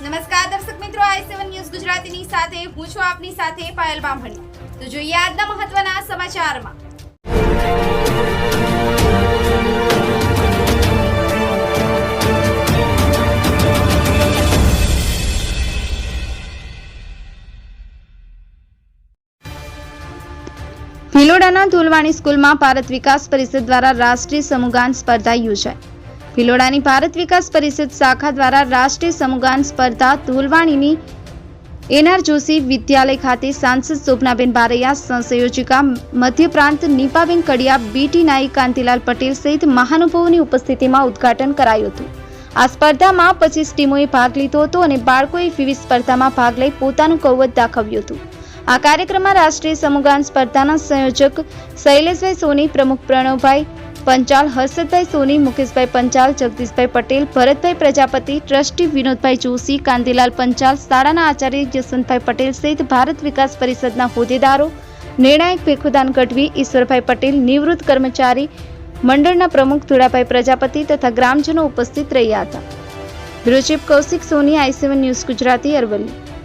નમસ્કાર દર્શક મિત્રો, આઈ સેવન ન્યૂઝ ગુજરાતીની સાથે, હું છું આપની સાથે પાયલ બામણી. તો જોઈએ આજના મહત્વના સમાચારમાં. ભિલોડાના ધુલવાણી સ્કૂલમાં ભારત વિકાસ પરિષદ દ્વારા રાષ્ટ્રીય સમૂહગાન સ્પર્ધા યોજાઈ. ભિલોડાની ભારત વિકાસ પરિષદ શાખા દ્વારા રાષ્ટ્રીય સમૂહગાન સ્પર્ધા ધુલવાણીની એનઆર જોશી વિદ્યાલય ખાતે સાંસદ શોભનાબેન બારૈયા, સંસંયોજિકા મધ્ય પ્રાંત નીપાબેન કડિયા, બીટી નાઈક કાંતિલાલ પટેલ સહિત મહાનુભાવોની ઉપસ્થિતિમાં ઉદ્ઘાટન કરાયું હતું. આ સ્પર્ધામાં પચીસ ટીમોએ ભાગ લીધો હતો અને બાળકોએ વિવિધ સ્પર્ધામાં ભાગ લઈ પોતાનું કૌવત દાખવ્યું હતું. આ કાર્યક્રમમાં રાષ્ટ્રીય સમૂહગાન સ્પર્ધાના સંયોજક શૈલેષભાઈ સોની, પ્રમુખ પ્રણવભાઈ પંચાલ, હર્ષદભાઈ સોની, મુકેશભાઈ પંચાલ, જગદીશભાઈ પટેલ, ભરતભાઈ પ્રજાપતિ, ટ્રસ્ટી વિનોદભાઈ જોશી, કાંતિલાલ પંચાલ, શાળાના આચાર્ય જસવંતભાઈ પટેલ સહિત ભારત વિકાસ પરિષદના હોદ્દેદારો, નિર્ણાયક ભેખુદાન ગઢવી, ઈશ્વરભાઈ પટેલ, નિવૃત્ત કર્મચારી, મંડળના પ્રમુખ ધુળાભાઈ પ્રજાપતિ તથા ગ્રામજનો ઉપસ્થિત રહ્યા હતા. Bureau Kaushik Soni I C one news Gujarati Aravalli.